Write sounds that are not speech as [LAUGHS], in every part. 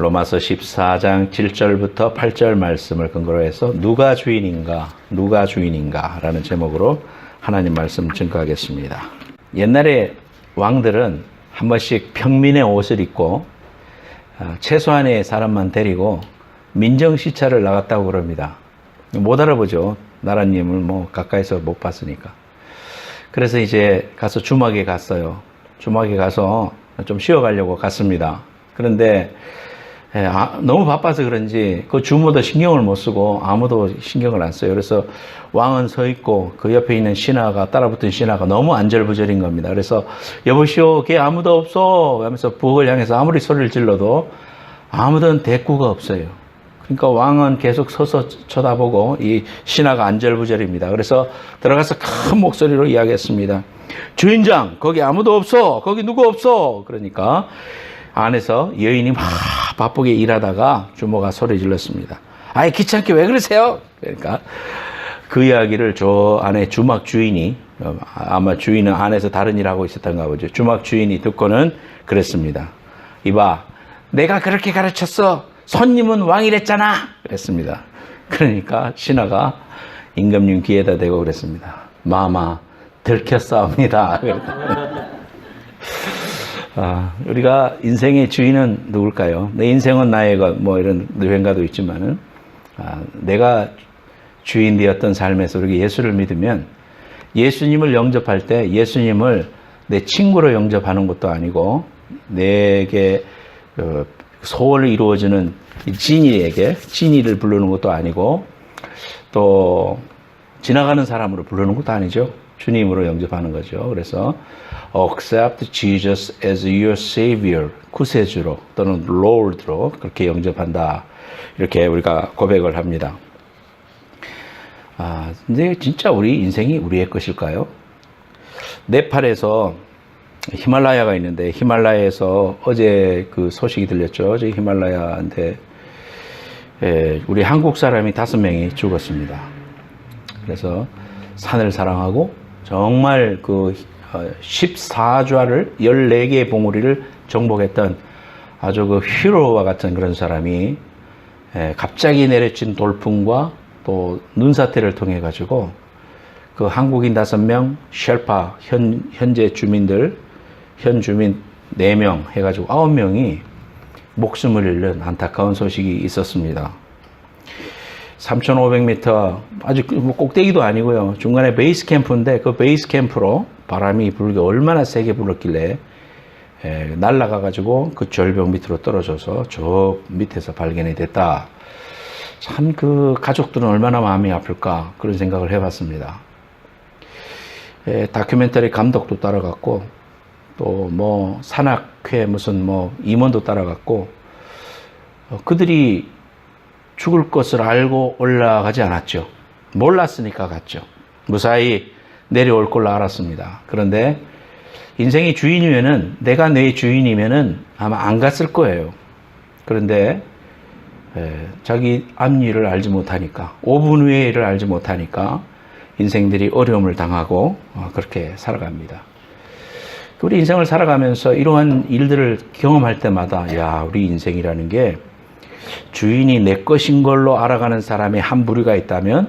로마서 14장 7절부터 8절 말씀을 근거로 해서 누가 주인인가, 누가 주인인가 라는 제목으로 하나님 말씀 증거하겠습니다. 옛날에 왕들은 한 번씩 평민의 옷을 입고 아, 최소한의 사람만 데리고 민정시찰을 나갔다고 그럽니다. 못 알아보죠. 나라님을 뭐 가까이서 못 봤으니까. 그래서 이제 가서 주막에 갔어요. 주막에 가서 좀 쉬어가려고 갔습니다. 그런데 예, 아, 너무 바빠서 그런지 그 주모도 신경을 못 쓰고 아무도 신경을 안 써요. 그래서 왕은 서 있고 그 옆에 있는 신하가 따라붙은 신하가 너무 안절부절인 겁니다. 그래서 여보시오, 걔 아무도 없어 하면서 부엌을 향해서 아무리 소리를 질러도 아무든 대꾸가 없어요. 그러니까 왕은 계속 서서 쳐다보고 이 신하가 안절부절입니다. 그래서 들어가서 큰 목소리로 이야기했습니다. 주인장, 거기 아무도 없어. 거기 누구 없어. 그러니까 안에서 여인이 막 바쁘게 일하다가 주모가 소리 질렀습니다. 아이 귀찮게 왜 그러세요? 그러니까 그 이야기를 저 안에 주막 주인이 어, 아마 주인은 안에서 다른 일 하고 있었던가 보죠. 주막 주인이 듣고는 그랬습니다. 이봐, 내가 그렇게 가르쳤어. 손님은 왕이랬잖아. 그랬습니다. 그러니까 신하가 임금님 귀에다 대고 그랬습니다. 마마 들켰사옵니다. [LAUGHS] 아, 우리가 인생의 주인은 누굴까요? 내 인생은 나의 것, 뭐 이런 유행가도 있지만은, 아, 내가 주인 되었던 삶에서 우리가 예수를 믿으면 예수님을 영접할 때 예수님을 내 친구로 영접하는 것도 아니고 내게 어, 소원을 이루어주는 진이에게 진이를 부르는 것도 아니고 또 지나가는 사람으로 부르는 것도 아니죠. 주님으로 영접하는 거죠. 그래서 accept Jesus as your savior 구세주로 또는 Lord로 그렇게 영접한다. 이렇게 우리가 고백을 합니다. 아, 근데 진짜 우리 인생이 우리의 것일까요? 네팔에서 히말라야가 있는데 히말라야에서 어제 그 소식이 들렸죠. 어제 히말라야한테 예, 우리 한국 사람이 다섯 명이 죽었습니다. 그래서 산을 사랑하고 정말 그 14좌를 14개의 봉우리를 정복했던 아주 그 히로와 같은 그런 사람이 예, 갑자기 내려친 돌풍과 또 눈사태를 통해 가지고 그 한국인 다섯 명, 셜파 현 현재 주민들 현 주민 네 명 해가지고 아홉 명이 목숨을 잃는 안타까운 소식이 있었습니다. 3,500m 아주 뭐 꼭대기도 아니고요. 중간에 베이스 캠프인데 그 베이스 캠프로 바람이 불게 얼마나 세게 불었길래 에, 날아가 가지고 그 절벽 밑으로 떨어져서 저 밑에서 발견이 됐다. 참 그 가족들은 얼마나 마음이 아플까 그런 생각을 해봤습니다. 에, 다큐멘터리 감독도 따라갔고 또 뭐 산악회 무슨 뭐 임원도 따라갔고 어, 그들이 죽을 것을 알고 올라가지 않았죠. 몰랐으니까 갔죠. 무사히 내려올 걸로 알았습니다. 그런데 인생의 주인이면은 내가 내 주인이면은 아마 안 갔을 거예요. 그런데 에, 자기 앞일을 알지 못하니까 5분 후의 일을 알지 못하니까 인생들이 어려움을 당하고 어, 그렇게 살아갑니다. 우리 인생을 살아가면서 이러한 일들을 경험할 때마다 야 우리 인생이라는 게 주인이 내 것인 걸로 알아가는 사람이 한 부류가 있다면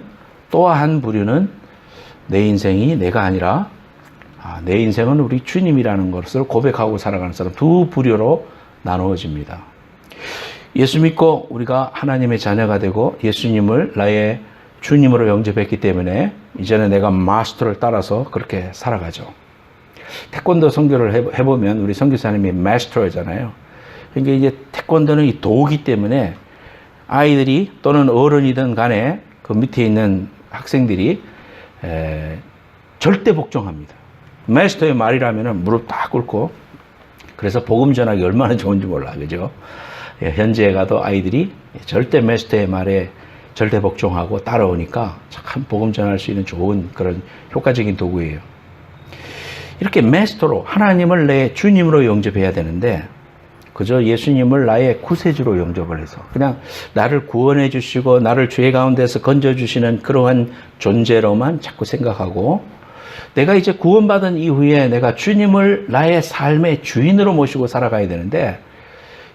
또한 부류는 내 인생이 내가 아니라 아, 내 인생은 우리 주님이라는 것을 고백하고 살아가는 사람 두 부류로 나누어집니다. 예수 믿고 우리가 하나님의 자녀가 되고 예수님을 나의 주님으로 영접했기 때문에 이제는 내가 마스터를 따라서 그렇게 살아가죠. 태권도 선교를 해보면 우리 선교사님이 마스터잖아요. 그러니까 이제 태권도는 이 도기 때문에 아이들이 또는 어른이든 간에 그 밑에 있는 학생들이 에, 절대 복종합니다. 마스터의 말이라면 무릎 딱 꿇고 그래서 복음 전하기 얼마나 좋은지 몰라 그죠? 예, 현지에 가도 아이들이 절대 마스터의 말에 절대 복종하고 따라오니까 참 복음 전할 수 있는 좋은 그런 효과적인 도구예요. 이렇게 마스터로 하나님을 내 주님으로 영접해야 되는데 그저 예수님을 나의 구세주로 영접을 해서 그냥 나를 구원해 주시고 나를 죄 가운데서 건져 주시는 그러한 존재로만 자꾸 생각하고 내가 이제 구원받은 이후에 내가 주님을 나의 삶의 주인으로 모시고 살아가야 되는데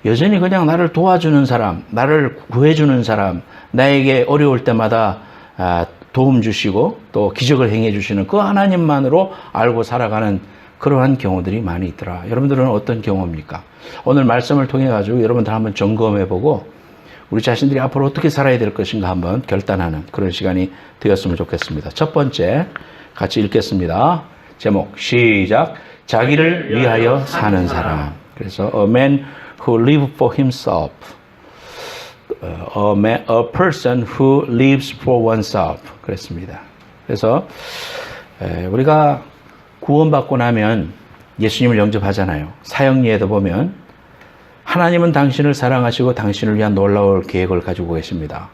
여전히 그냥 나를 도와주는 사람, 나를 구해주는 사람, 나에게 어려울 때마다 아, 도움 주시고 또 기적을 행해 주시는 그 하나님만으로 알고 살아가는 그러한 경우들이 많이 있더라. 여러분들은 어떤 경우입니까? 오늘 말씀을 통해 가지고 여러분들 한번 점검해 보고 우리 자신들이 앞으로 어떻게 살아야 될 것인가 한번 결단하는 그런 시간이 되었으면 좋겠습니다. 첫 번째 같이 읽겠습니다. 제목 시작. 자기를 위하여 사는 사람. 그래서 a man who live for himself. a, man, a person who lives for oneself. 그랬습니다. 그래서 에, 우리가 구원받고 나면 예수님을 영접하잖아요. 사형리에도 보면 하나님은 당신을 사랑하시고 당신을 위한 놀라울 계획을 가지고 계십니다.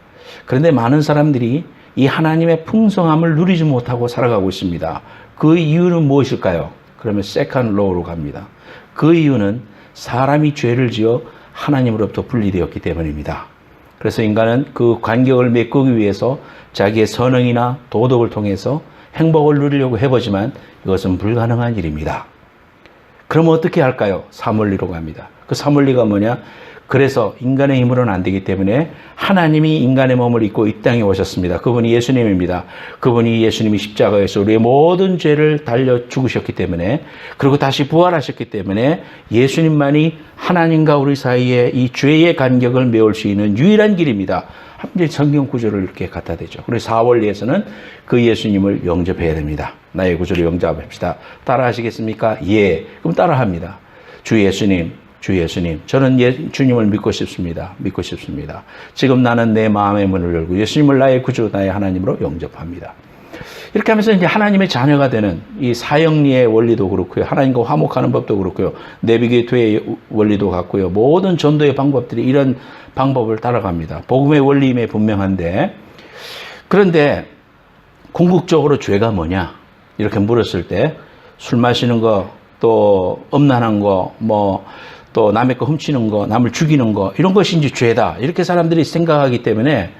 그런데 많은 사람들이 이 하나님의 풍성함을 누리지 못하고 살아가고 있습니다. 그 이유는 무엇일까요? 그러면 세컨 로우로 갑니다. 그 이유는 사람이 죄를 지어 하나님으로부터 분리되었기 때문입니다. 그래서 인간은 그 간격을 메꾸기 위해서 자기의 선행이나 도덕을 통해서 행복을 누리려고 해보지만 이것은 불가능한 일입니다. 그러면 어떻게 할까요? 사물리로 갑니다. 그 사물리가 뭐냐? 그래서 인간의 힘으로는 안 되기 때문에 하나님이 인간의 몸을 입고 이 땅에 오셨습니다. 그분이 예수님입니다. 그분이 예수님이 십자가에서 우리의 모든 죄를 달려 죽으셨기 때문에 그리고 다시 부활하셨기 때문에 예수님만이 하나님과 우리 사이에 이 죄의 간격을 메울 수 있는 유일한 길입니다. 이제 성경 구조를 이렇게 갖다 대죠. 그래서 4월리에서는 그 예수님을 영접해야 됩니다. 나의 구조를 영접합시다. 따라 하시겠습니까? 예. 그럼 따라 합니다. 주 예수님, 주 예수님, 저는 예, 주님을 믿고 싶습니다. 믿고 싶습니다. 지금 나는 내 마음의 문을 열고 예수님을 나의 구주, 나의 하나님으로 영접합니다. 이렇게 하면서 이제 하나님의 자녀가 되는 이 사형리의 원리도 그렇고요. 하나님과 화목하는 법도 그렇고요. 내비게이트의 원리도 같고요. 모든 전도의 방법들이 이런 방법을 따라갑니다. 복음의 원리임에 분명한데 그런데 궁극적으로 죄가 뭐냐? 이렇게 물었을 때 술 마시는 거, 또 음란한 거, 뭐 또 남의 거 훔치는 거, 남을 죽이는 거 이런 것이 이제 죄다. 이렇게 사람들이 생각하기 때문에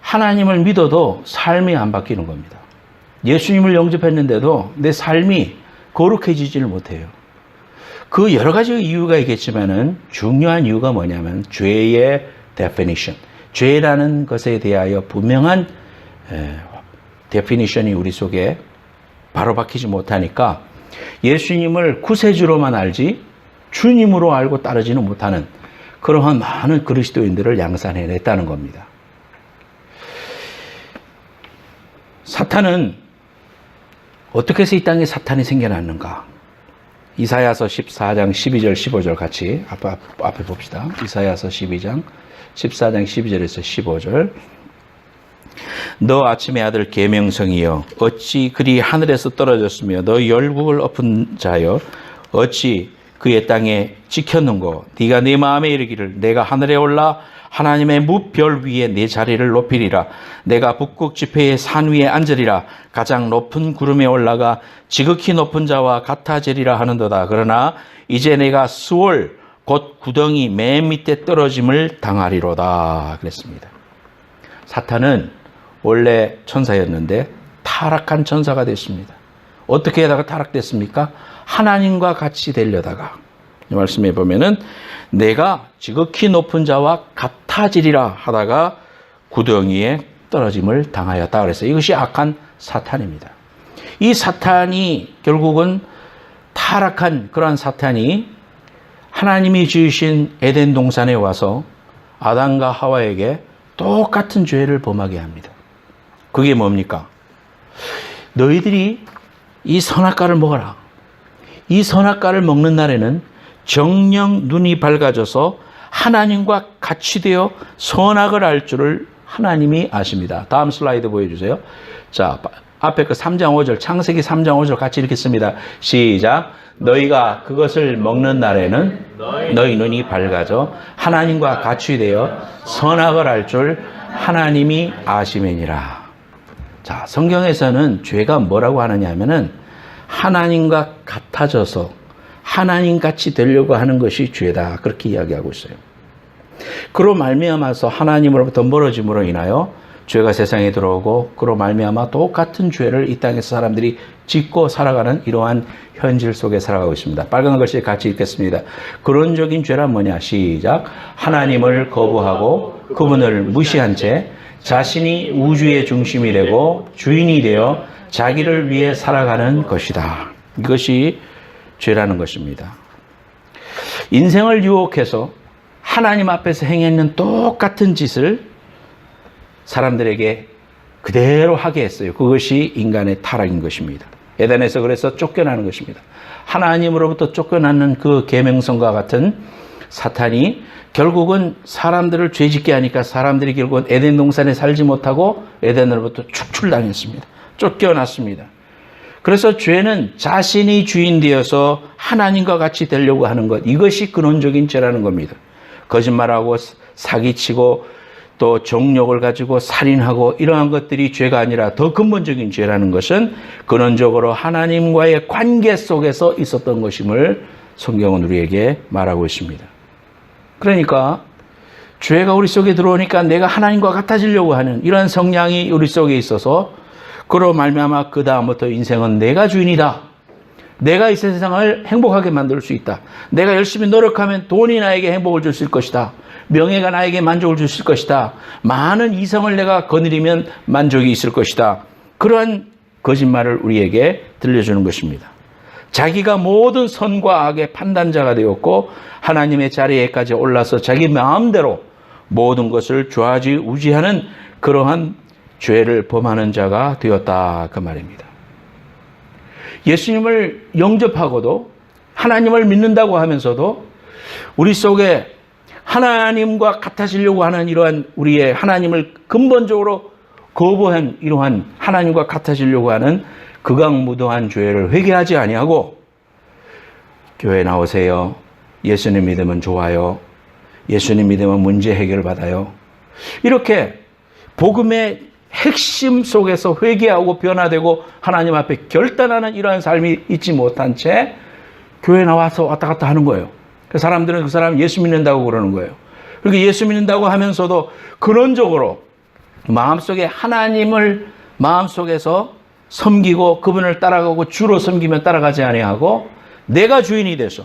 하나님을 믿어도 삶이 안 바뀌는 겁니다. 예수님을 영접했는데도 내 삶이 거룩해지지를 못해요. 그 여러 가지 이유가 있겠지만은 중요한 이유가 뭐냐면 죄의 definition. 죄라는 것에 대하여 분명한 definition이 우리 속에 바로 박히지 못하니까 예수님을 구세주로만 알지 주님으로 알고 따르지는 못하는 그러한 많은 그리스도인들을 양산해냈다는 겁니다. 사탄은 어떻게 해서 이 땅에 사탄이 생겨났는가? 이사야서 14장 12절 15절 같이 앞에, 앞에 봅시다. 이사야서 12장 14장 12절에서 15절 너 아침의 아들 계명성이여 어찌 그리 하늘에서 떨어졌으며 너 열국을 엎은 자여 어찌 그의 땅에 지켰는고 네가 네 마음에 이르기를 내가 하늘에 올라 하나님의 무별 위에 내 자리를 높이리라. 내가 북극 지폐의 산 위에 앉으리라. 가장 높은 구름에 올라가 지극히 높은 자와 같아지리라 하는도다. 그러나 이제 내가 수월 곧 구덩이 맨 밑에 떨어짐을 당하리로다. 그랬습니다. 사탄은 원래 천사였는데 타락한 천사가 됐습니다. 어떻게 하다가 타락됐습니까? 하나님과 같이 되려다가 이 말씀에 보면은 내가 지극히 높은 자와 같아지리라 하다가 구덩이에 떨어짐을 당하였다 그래서 이것이 악한 사탄입니다. 이 사탄이 결국은 타락한 그러한 사탄이 하나님이 지으신 에덴 동산에 와서 아담과 하와에게 똑같은 죄를 범하게 합니다. 그게 뭡니까? 너희들이 이 선악과를 먹어라. 이 선악과를 먹는 날에는 정령 눈이 밝아져서 하나님과 같이 되어 선악을 알 줄을 하나님이 아십니다. 다음 슬라이드 보여주세요. 자, 앞에 그 3장 5절, 창세기 3장 5절 같이 읽겠습니다. 시작. 너희가 그것을 먹는 날에는 너희 눈이 밝아져 하나님과 같이 되어 선악을 알 줄 하나님이 아시면이라. 자, 성경에서는 죄가 뭐라고 하느냐 하면은 하나님과 같아져서 하나님 같이 되려고 하는 것이 죄다. 그렇게 이야기하고 있어요. 그로 말미암아서 하나님으로부터 멀어짐으로 인하여 죄가 세상에 들어오고 그로 말미암아 똑같은 죄를 이 땅에서 사람들이 짓고 살아가는 이러한 현실 속에 살아가고 있습니다. 빨간 글씨 같이 읽겠습니다. 근원적인 죄란 뭐냐? 시작. 하나님을 거부하고 그분을 무시한 채 자신이 우주의 중심이 되고 주인이 되어 자기를 위해 살아가는 것이다. 이것이 죄라는 것입니다. 인생을 유혹해서 하나님 앞에서 행했는 똑같은 짓을 사람들에게 그대로 하게 했어요. 그것이 인간의 타락인 것입니다. 에덴에서 그래서 쫓겨나는 것입니다. 하나님으로부터 쫓겨나는 그 계명성과 같은 사탄이 결국은 사람들을 죄짓게 하니까 사람들이 결국은 에덴 동산에 살지 못하고 에덴으로부터 축출당했습니다. 쫓겨났습니다. 그래서 죄는 자신이 주인 되어서 하나님과 같이 되려고 하는 것. 이것이 근원적인 죄라는 겁니다. 거짓말하고 사기치고 또 정욕을 가지고 살인하고 이러한 것들이 죄가 아니라 더 근본적인 죄라는 것은 근원적으로 하나님과의 관계 속에서 있었던 것임을 성경은 우리에게 말하고 있습니다. 그러니까 죄가 우리 속에 들어오니까 내가 하나님과 같아지려고 하는 이러한 성향이 우리 속에 있어서 그로 말미암아 그 다음부터 인생은 내가 주인이다. 내가 이 세상을 행복하게 만들 수 있다. 내가 열심히 노력하면 돈이 나에게 행복을 줄수 있을 것이다. 명예가 나에게 만족을 줄수 있을 것이다. 많은 이성을 내가 거느리면 만족이 있을 것이다. 그러한 거짓말을 우리에게 들려주는 것입니다. 자기가 모든 선과 악의 판단자가 되었고 하나님의 자리에까지 올라서 자기 마음대로 모든 것을 좌지우지하는 그러한 죄를 범하는 자가 되었다 그 말입니다. 예수님을 영접하고도 하나님을 믿는다고 하면서도 우리 속에 하나님과 같아지려고 하는 이러한 우리의 하나님을 근본적으로 거부한 이러한 하나님과 같아지려고 하는 극악무도한 죄를 회개하지 아니하고 교회 나오세요. 예수님 믿으면 좋아요. 예수님 믿으면 문제 해결 받아요. 이렇게 복음의 핵심 속에서 회개하고 변화되고 하나님 앞에 결단하는 이러한 삶이 있지 못한 채 교회 나와서 왔다 갔다 하는 거예요. 그 사람들은 그 사람 예수 믿는다고 그러는 거예요. 그리고 예수 믿는다고 하면서도 근원적으로 마음속에 하나님을 마음속에서 섬기고 그분을 따라가고 주로 섬기면 따라가지 아니하고 내가 주인이 돼서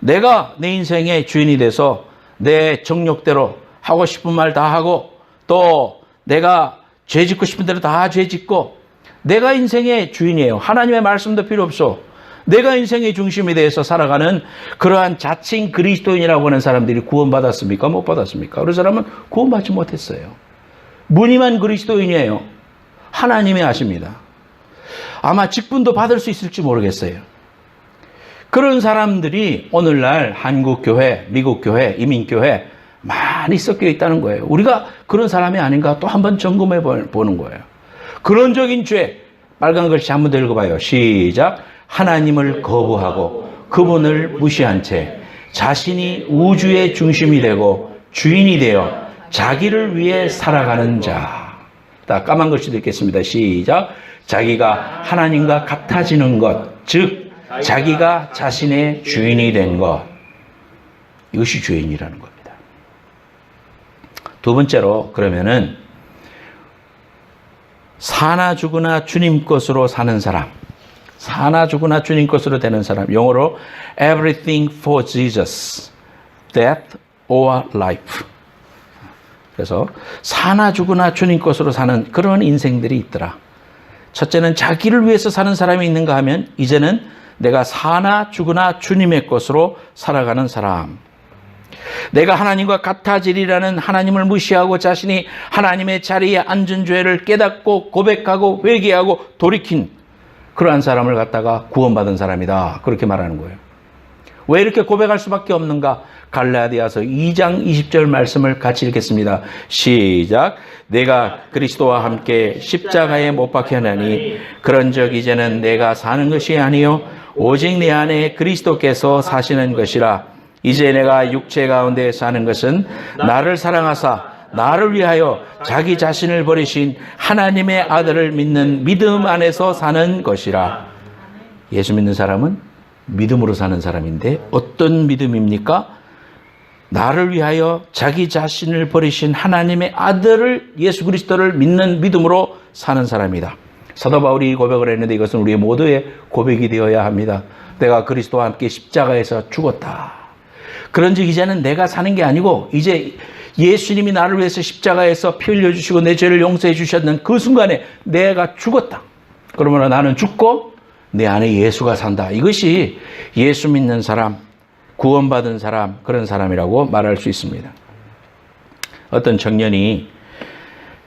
내가 내 인생의 주인이 돼서 내 정욕대로 하고 싶은 말 다 하고 또 내가 죄 짓고 싶은 대로 다 죄 짓고 내가 인생의 주인이에요. 하나님의 말씀도 필요 없어. 내가 인생의 중심에 대해서 살아가는 그러한 자칭 그리스도인이라고 하는 사람들이 구원받았습니까? 못 받았습니까? 그런 사람은 구원받지 못했어요. 무늬만 그리스도인이에요. 하나님이 아십니다. 아마 직분도 받을 수 있을지 모르겠어요. 그런 사람들이 오늘날 한국 교회, 미국 교회, 이민 교회 많이 섞여 있다는 거예요. 우리가 그런 사람이 아닌가 또 한번 점검해 보는 거예요. 근원적인 죄, 빨간 글씨 한번 더 읽어봐요. 시작. 하나님을 거부하고 그분을 무시한 채 자신이 우주의 중심이 되고 주인이 되어 자기를 위해 살아가는 자. 딱 까만 글씨도 있겠습니다. 시작. 자기가 하나님과 같아지는 것, 즉 자기가 자신의 주인이 된 것. 이것이 주인이라는 겁니다. 두 번째로 그러면은 사나 죽으나 주님 것으로 사는 사람. 사나 죽으나 주님 것으로 되는 사람. 영어로 everything for Jesus. death or life. 그래서 사나 죽으나 주님 것으로 사는 그런 인생들이 있더라. 첫째는 자기를 위해서 사는 사람이 있는가 하면 이제는 내가 사나 죽으나 주님의 것으로 살아가는 사람. 내가 하나님과 같아지리라는 하나님을 무시하고 자신이 하나님의 자리에 앉은 죄를 깨닫고 고백하고 회개하고 돌이킨 그러한 사람을 갖다가 구원받은 사람이다. 그렇게 말하는 거예요. 왜 이렇게 고백할 수밖에 없는가? 갈라디아서 2장 20절 말씀을 같이 읽겠습니다. 시작. 내가 그리스도와 함께 십자가에 못 박혀나니 그런적 이제는 내가 사는 것이 아니요 오직 내 안에 그리스도께서 사시는 것이라. 이제 내가 육체 가운데 사는 것은 나를 사랑하사 나를 위하여 자기 자신을 버리신 하나님의 아들을 믿는 믿음 안에서 사는 것이라. 예수 믿는 사람은 믿음으로 사는 사람인데 어떤 믿음입니까? 나를 위하여 자기 자신을 버리신 하나님의 아들을 예수 그리스도를 믿는 믿음으로 사는 사람이다. 사도 바울이 고백을 했는데 이것은 우리 모두의 고백이 되어야 합니다. 내가 그리스도와 함께 십자가에서 죽었다. 그런즉 이제는 내가 사는 게 아니고 이제 예수님이 나를 위해서 십자가에서 피 흘려 주시고 내 죄를 용서해 주셨는 그 순간에 내가 죽었다. 그러므로 나는 죽고 내 안에 예수가 산다. 이것이 예수 믿는 사람, 구원받은 사람, 그런 사람이라고 말할 수 있습니다. 어떤 청년이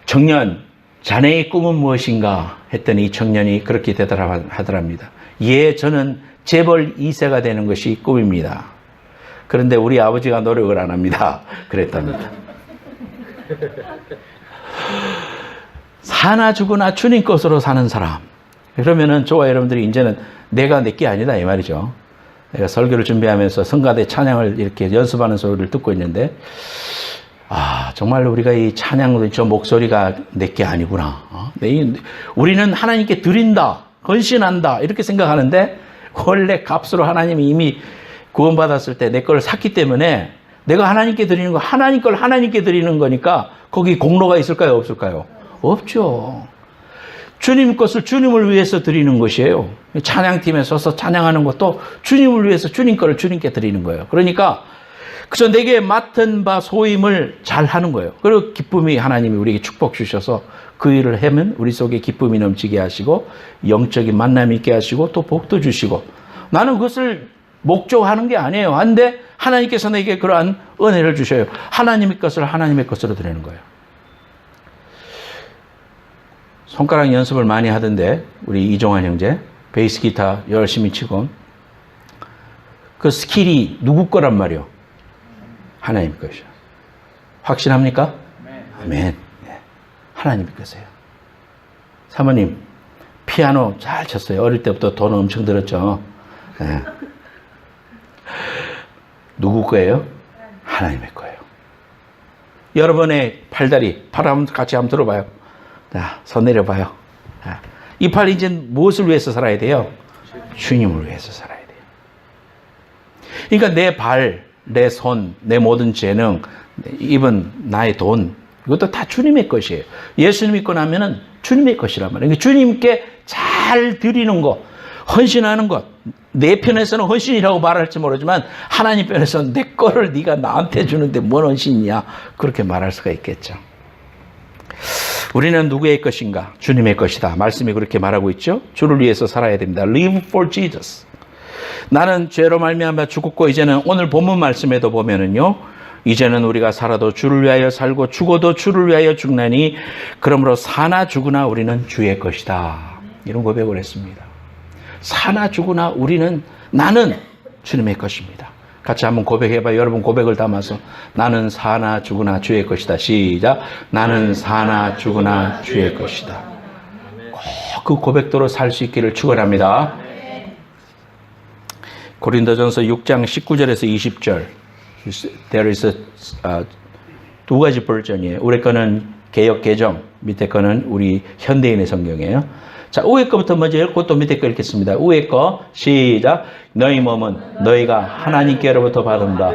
청년, 자네의 꿈은 무엇인가 했더니 이 청년이 그렇게 대답하더랍니다. 예, 저는 재벌 2세가 되는 것이 꿈입니다. 그런데 우리 아버지가 노력을 안 합니다. [LAUGHS] 그랬답니다. 사나 죽으나 주님 것으로 사는 사람. 그러면은 저와 여러분들이 이제는 내가 내 게 아니다 이 말이죠. 내가 설교를 준비하면서 성가대 찬양을 이렇게 연습하는 소리를 듣고 있는데 아 정말 우리가 이 찬양 저 목소리가 내게 아니구나. 어? 내, 우리는 하나님께 드린다, 헌신한다 이렇게 생각하는데 원래 값으로 하나님이 이미 구원받았을 때 내 걸 샀기 때문에 내가 하나님께 드리는 거 하나님 걸 하나님께 드리는 거니까 거기 공로가 있을까요 없을까요? 없죠. 주님 것을 주님을 위해서 드리는 것이에요. 찬양팀에 서서 찬양하는 것도 주님을 위해서 주님 것을 주님께 드리는 거예요. 그러니까 그저 내게 맡은 바 소임을 잘 하는 거예요. 그리고 기쁨이 하나님이 우리에게 축복 주셔서 그 일을 하면 우리 속에 기쁨이 넘치게 하시고 영적인 만남이 있게 하시고 또 복도 주시고 나는 그것을 목적하는 게 아니에요. 한데 하나님께서 내게 그러한 은혜를 주셔요. 하나님의 것을 하나님의 것으로 드리는 거예요. 손가락 연습을 많이 하던데 우리 이종환 형제 베이스 기타 열심히 치고 그 스킬이 누구 거란 말이요? 하나님 것이요. 확신합니까? 아멘. 네. 하나님 것이에요. 사모님 피아노 잘 쳤어요. 어릴 때부터 돈 엄청 들었죠. 네. 누구 거예요? 하나님의 거예요. 여러분의 팔다리, 팔 한번 같이 한번 들어봐요. 자, 손 내려봐요. 자, 이 팔 이제 무엇을 위해서 살아야 돼요? 주님을 위해서 살아야 돼요. 그러니까 내 발, 내 손, 내 모든 재능, 입은 나의 돈, 이것도 다 주님의 것이에요. 예수님 믿고 나면은 주님의 것이란 말이에요. 그러니까 주님께 잘 드리는 것, 헌신하는 것. 내 편에서는 헌신이라고 말할지 모르지만 하나님 편에서는 내 거를 네가 나한테 주는데 뭔 헌신이냐 그렇게 말할 수가 있겠죠. 우리는 누구의 것인가? 주님의 것이다. 말씀이 그렇게 말하고 있죠. 주를 위해서 살아야 됩니다. Live for Jesus. 나는 죄로 말미암아 죽었고 이제는 오늘 본문 말씀에도 보면은요. 이제는 우리가 살아도 주를 위하여 살고 죽어도 주를 위하여 죽나니 그러므로 사나 죽으나 우리는 주의 것이다. 이런 고백을 했습니다. 사나 죽으나 우리는 나는 주님의 것입니다. 같이 한번 고백해봐요. 여러분 고백을 담아서 나는 사나 죽으나 주의 것이다. 시작. 나는 사나 죽으나 주의 것이다. 꼭그 고백대로 살 수 있기를 축원합니다. 고린도전서 6장 19절에서 20절. There is a, uh, 두 가지 버전이에요. 우리 거는 개역 개정, 밑에 거는 우리 현대인의 성경이에요. 자, 위에 거부터 먼저 읽고 또 밑에 거 읽겠습니다. 위에 거 시작. 너희 몸은 너희가 하나님께로부터 받은 바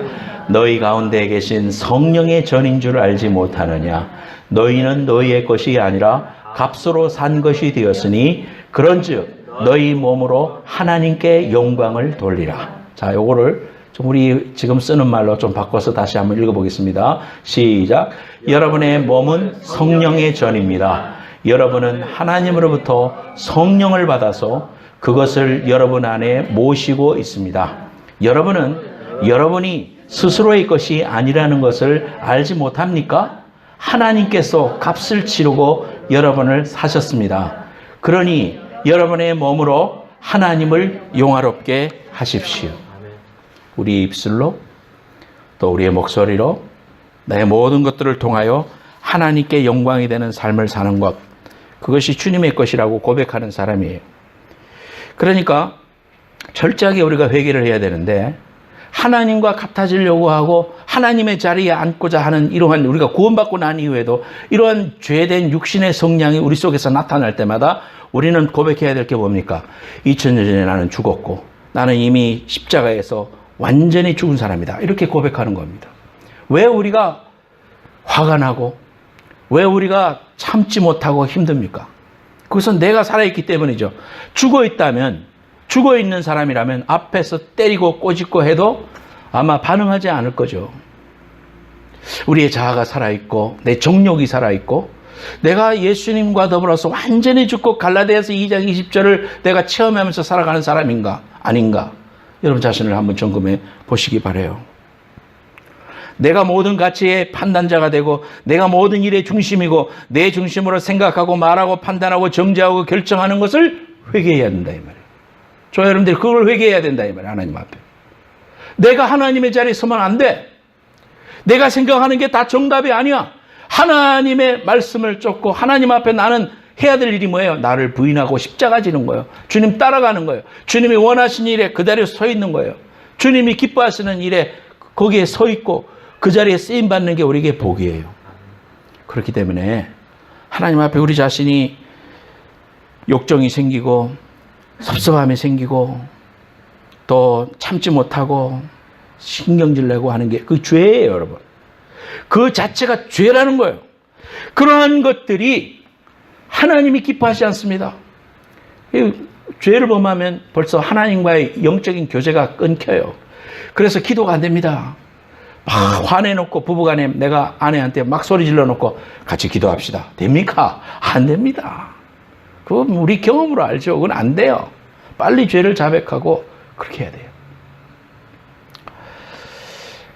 너희 가운데 계신 성령의 전인 줄 알지 못하느냐. 너희는 너희의 것이 아니라 값으로 산 것이 되었으니 그런즉 너희 몸으로 하나님께 영광을 돌리라. 자, 요거를 좀 우리 지금 쓰는 말로 좀 바꿔서 다시 한번 읽어보겠습니다. 시작. 여러분의 몸은 성령의 전입니다. 여러분은 하나님으로부터 성령을 받아서 그것을 여러분 안에 모시고 있습니다. 여러분은 여러분이 스스로의 것이 아니라는 것을 알지 못합니까? 하나님께서 값을 치르고 여러분을 사셨습니다. 그러니 여러분의 몸으로 하나님을 용화롭게 하십시오. 우리 입술로 또 우리의 목소리로 나의 모든 것들을 통하여 하나님께 영광이 되는 삶을 사는 것. 그것이 주님의 것이라고 고백하는 사람이에요. 그러니까 철저하게 우리가 회개를 해야 되는데 하나님과 같아지려고 하고 하나님의 자리에 앉고자 하는 이러한 우리가 구원받고 난 이후에도 이러한 죄된 육신의 성량이 우리 속에서 나타날 때마다 우리는 고백해야 될 게 뭡니까? 2000년 전에 나는 죽었고 나는 이미 십자가에서 완전히 죽은 사람이다. 이렇게 고백하는 겁니다. 왜 우리가 화가 나고 왜 우리가 참지 못하고 힘듭니까? 그것은 내가 살아있기 때문이죠. 죽어 있다면, 죽어 있는 사람이라면 앞에서 때리고 꼬집고 해도 아마 반응하지 않을 거죠. 우리의 자아가 살아있고, 내 정욕이 살아있고, 내가 예수님과 더불어서 완전히 죽고 갈라디아서 2장 20절을 내가 체험하면서 살아가는 사람인가? 아닌가? 여러분 자신을 한번 점검해 보시기 바래요. 내가 모든 가치의 판단자가 되고 내가 모든 일의 중심이고 내 중심으로 생각하고 말하고 판단하고 정죄하고 결정하는 것을 회개해야 된다 이 말이에요. 저 여러분들 그걸 회개해야 된다 이 말이에요. 하나님 앞에. 내가 하나님의 자리에 서면 안 돼. 내가 생각하는 게 다 정답이 아니야. 하나님의 말씀을 쫓고 하나님 앞에 나는 해야 될 일이 뭐예요? 나를 부인하고 십자가 지는 거예요. 주님 따라가는 거예요. 주님이 원하신 일에 그 자리에 서 있는 거예요. 주님이 기뻐하시는 일에 거기에 서 있고 그 자리에 쓰임 받는 게 우리에게 복이에요. 그렇기 때문에 하나님 앞에 우리 자신이 욕정이 생기고 섭섭함이 생기고 또 참지 못하고 신경질 내고 하는 게 그 죄예요, 여러분. 그 자체가 죄라는 거예요. 그러한 것들이 하나님이 기뻐하지 않습니다. 이 죄를 범하면 벌써 하나님과의 영적인 교제가 끊겨요. 그래서 기도가 안 됩니다. 막 화내놓고 부부간에 내가 아내한테 막 소리 질러놓고 같이 기도합시다. 됩니까? 안 됩니다. 그건 우리 경험으로 알죠. 그건 안 돼요. 빨리 죄를 자백하고 그렇게 해야 돼요.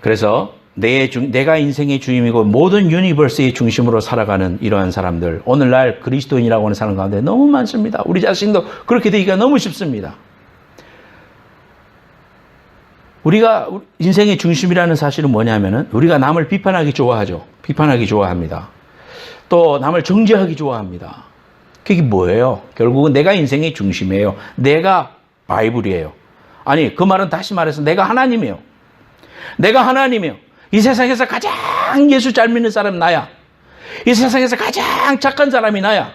그래서 내 중, 내가 인생의 주임이고 모든 유니버스의 중심으로 살아가는 이러한 사람들, 오늘날 그리스도인이라고 하는 사람 가운데 너무 많습니다. 우리 자신도 그렇게 되기가 너무 쉽습니다. 우리가 인생의 중심이라는 사실은 뭐냐면은 우리가 남을 비판하기 좋아하죠. 비판하기 좋아합니다. 또 남을 정죄하기 좋아합니다. 그게 뭐예요? 결국은 내가 인생의 중심이에요. 내가 바이블이에요. 아니, 그 말은 다시 말해서 내가 하나님이에요. 내가 하나님이에요. 이 세상에서 가장 예수 잘 믿는 사람 나야. 이 세상에서 가장 착한 사람이 나야.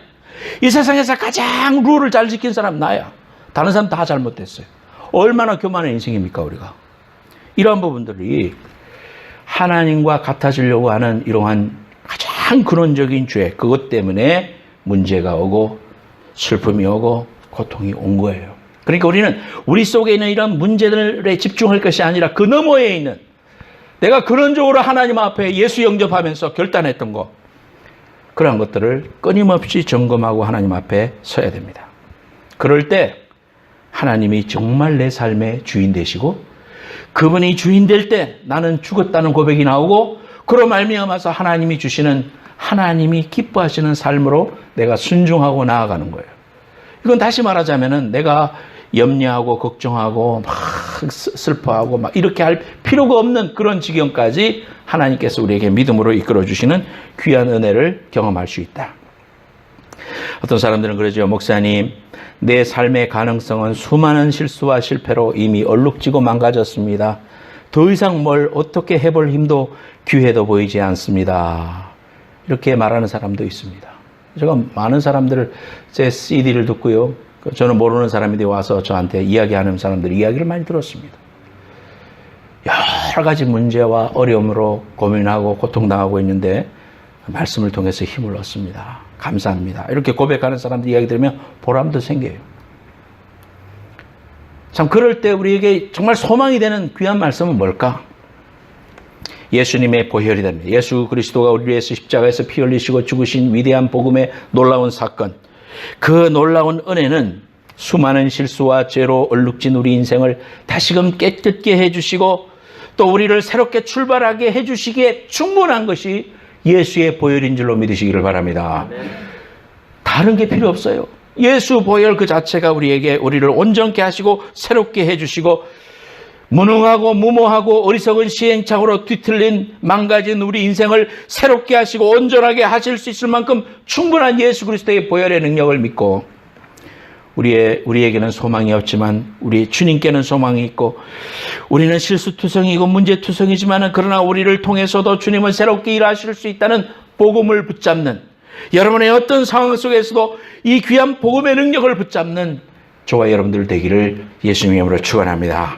이 세상에서 가장 룰을 잘 지킨 사람 나야. 다른 사람 다 잘못됐어요. 얼마나 교만한 인생입니까, 우리가? 이러한 부분들이 하나님과 같아지려고 하는 이러한 가장 근원적인 죄, 그것 때문에 문제가 오고 슬픔이 오고 고통이 온 거예요. 그러니까 우리는 우리 속에 있는 이런 문제들에 집중할 것이 아니라 그 너머에 있는 내가 근원적으로 하나님 앞에 예수 영접하면서 결단했던 것, 그런 것들을 끊임없이 점검하고 하나님 앞에 서야 됩니다. 그럴 때 하나님이 정말 내 삶의 주인 되시고 그분이 주인 될 때 나는 죽었다는 고백이 나오고 그로 말미암아서 하나님이 주시는 하나님이 기뻐하시는 삶으로 내가 순종하고 나아가는 거예요. 이건 다시 말하자면은 내가 염려하고 걱정하고 막 슬퍼하고 막 이렇게 할 필요가 없는 그런 지경까지 하나님께서 우리에게 믿음으로 이끌어 주시는 귀한 은혜를 경험할 수 있다. 어떤 사람들은 그러죠. 목사님, 내 삶의 가능성은 수많은 실수와 실패로 이미 얼룩지고 망가졌습니다. 더 이상 뭘 어떻게 해볼 힘도 기회도 보이지 않습니다. 이렇게 말하는 사람도 있습니다. 제가 많은 사람들을 제 CD를 듣고요. 저는 모르는 사람이 와서 저한테 이야기하는 사람들 이야기를 많이 들었습니다. 여러 가지 문제와 어려움으로 고민하고 고통당하고 있는데 말씀을 통해서 힘을 얻습니다. 감사합니다. 이렇게 고백하는 사람들 이야기 들으면 보람도 생겨요. 참 그럴 때 우리에게 정말 소망이 되는 귀한 말씀은 뭘까? 예수님의 보혈이 됩니다. 예수 그리스도가 우리 위해서 십자가에서 피 흘리시고 죽으신 위대한 복음의 놀라운 사건. 그 놀라운 은혜는 수많은 실수와 죄로 얼룩진 우리 인생을 다시금 깨끗게 해주시고 또 우리를 새롭게 출발하게 해주시기에 충분한 것이 예수의 보혈인 줄로 믿으시기를 바랍니다. 다른 게 필요 없어요. 예수 보혈 그 자체가 우리에게 우리를 온전케 하시고 새롭게 해주시고 무능하고 무모하고 어리석은 시행착오로 뒤틀린 망가진 우리 인생을 새롭게 하시고 온전하게 하실 수 있을 만큼 충분한 예수 그리스도의 보혈의 능력을 믿고 우리의 우리에게는 소망이 없지만 우리 주님께는 소망이 있고 우리는 실수투성이고 문제투성이지만은 그러나 우리를 통해서도 주님은 새롭게 일하실 수 있다는 복음을 붙잡는 여러분의 어떤 상황 속에서도 이 귀한 복음의 능력을 붙잡는 저와 여러분들 되기를 예수님의 이름으로 축원합니다.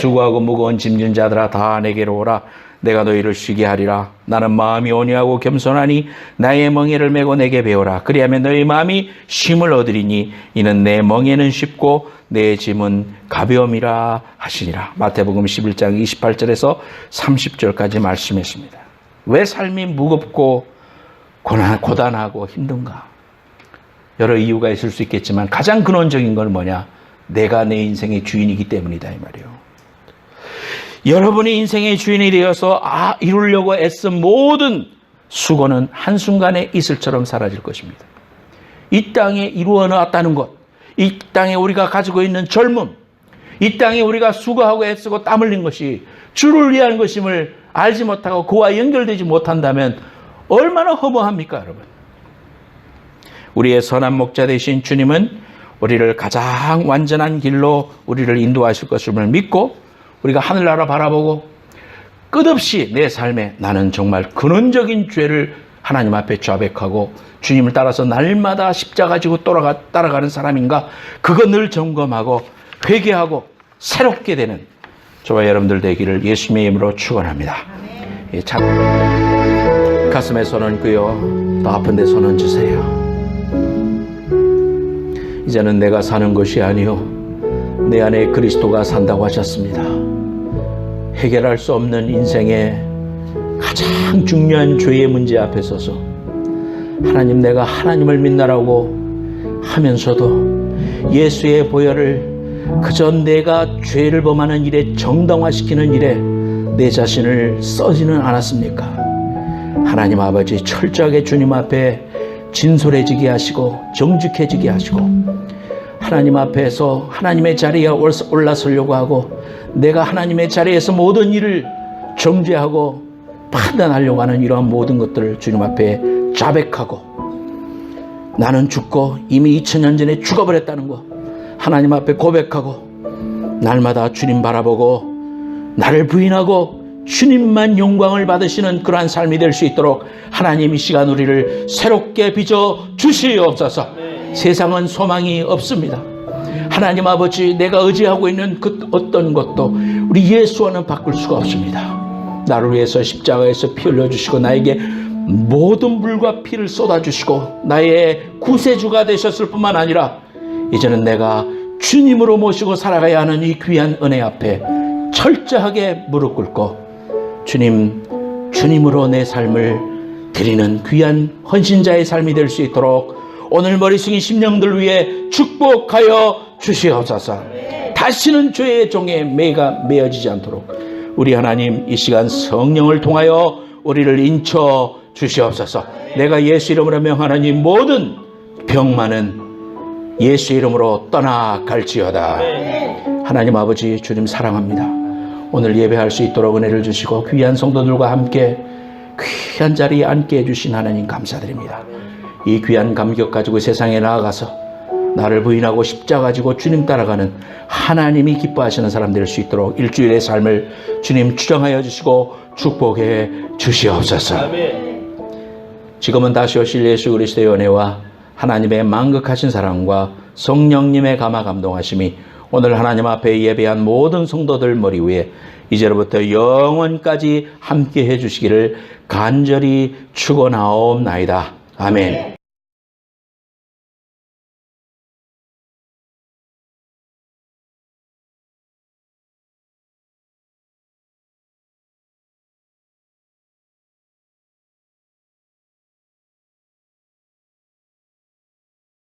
수고하고 무거운 짐진 자들아 다 내게로 오라 내가 너희를 쉬게 하리라. 나는 마음이 온유하고 겸손하니 나의 멍에를 메고 내게 배우라. 그리하면 너희 마음이 쉼을 얻으리니 이는 내 멍에는 쉽고 내 짐은 가벼움이라 하시니라. 마태복음 11장 28절에서 30절까지 말씀했습니다. 왜 삶이 무겁고 고난, 고단하고 힘든가? 여러 이유가 있을 수 있겠지만 가장 근원적인 건 뭐냐? 내가 내 인생의 주인이기 때문이다 이 말이에요. 여러분이 인생의 주인이 되어서 아 이루려고 애쓴 모든 수고는 한순간에 이슬처럼 사라질 것입니다. 이 땅에 이루어 놨다는 것, 이 땅에 우리가 가지고 있는 젊음, 이 땅에 우리가 수고하고 애쓰고 땀 흘린 것이 주를 위한 것임을 알지 못하고 그와 연결되지 못한다면 얼마나 허무합니까, 여러분? 우리의 선한 목자 되신 주님은 우리를 가장 완전한 길로 우리를 인도하실 것임을 믿고 우리가 하늘나라 바라보고 끝없이 내 삶에 나는 정말 근원적인 죄를 하나님 앞에 자백하고 주님을 따라서 날마다 십자가 지고 따라가, 따라가는 사람인가 그거 늘 점검하고 회개하고 새롭게 되는 저와 여러분들 되기를 예수님의 이름으로 축원합니다. 예, 참 가슴에 손 얹고요. 더 아픈 데 손 얹으세요. 이제는 내가 사는 것이 아니요 내 안에 그리스도가 산다고 하셨습니다. 해결할 수 없는 인생의 가장 중요한 죄의 문제 앞에 서서 하나님 내가 하나님을 믿나라고 하면서도 예수의 보혈을 그저 내가 죄를 범하는 일에 정당화시키는 일에 내 자신을 써지는 않았습니까? 하나님 아버지 철저하게 주님 앞에 진솔해지게 하시고 정직해지게 하시고 하나님 앞에서 하나님의 자리에 올라서려고 하고 내가 하나님의 자리에서 모든 일을 정죄하고 판단하려고 하는 이러한 모든 것들을 주님 앞에 자백하고 나는 죽고 이미 2000년 전에 죽어버렸다는 거 하나님 앞에 고백하고 날마다 주님 바라보고 나를 부인하고 주님만 영광을 받으시는 그러한 삶이 될 수 있도록 하나님 이 시간 우리를 새롭게 빚어 주시옵소서. 세상은 소망이 없습니다. 하나님 아버지 내가 의지하고 있는 그 어떤 것도 우리 예수와는 바꿀 수가 없습니다. 나를 위해서 십자가에서 피 흘려주시고 나에게 모든 물과 피를 쏟아주시고 나의 구세주가 되셨을 뿐만 아니라 이제는 내가 주님으로 모시고 살아가야 하는 이 귀한 은혜 앞에 철저하게 무릎 꿇고 주님, 주님으로 내 삶을 드리는 귀한 헌신자의 삶이 될 수 있도록 오늘 머리 숙인 심령들 위해 축복하여 주시옵소서. 다시는 죄의 종에 매가 매어지지 않도록 우리 하나님 이 시간 성령을 통하여 우리를 인쳐 주시옵소서. 내가 예수 이름으로 명하나니 모든 병만은 예수 이름으로 떠나갈지어다. 하나님 아버지 주님 사랑합니다. 오늘 예배할 수 있도록 은혜를 주시고 귀한 성도들과 함께 귀한 자리에 앉게 해주신 하나님 감사드립니다. 이 귀한 감격 가지고 세상에 나아가서 나를 부인하고 십자가 지고 주님 따라가는 하나님이 기뻐하시는 사람 될 수 있도록 일주일의 삶을 주님 추정하여 주시고 축복해 주시옵소서. 지금은 다시 오실 예수 그리스도의 은혜와 하나님의 만극하신 사랑과 성령님의 감화 감동하심이 오늘 하나님 앞에 예배한 모든 성도들 머리 위에 이제로부터 영원까지 함께 해 주시기를 간절히 축원하옵나이다. 아멘.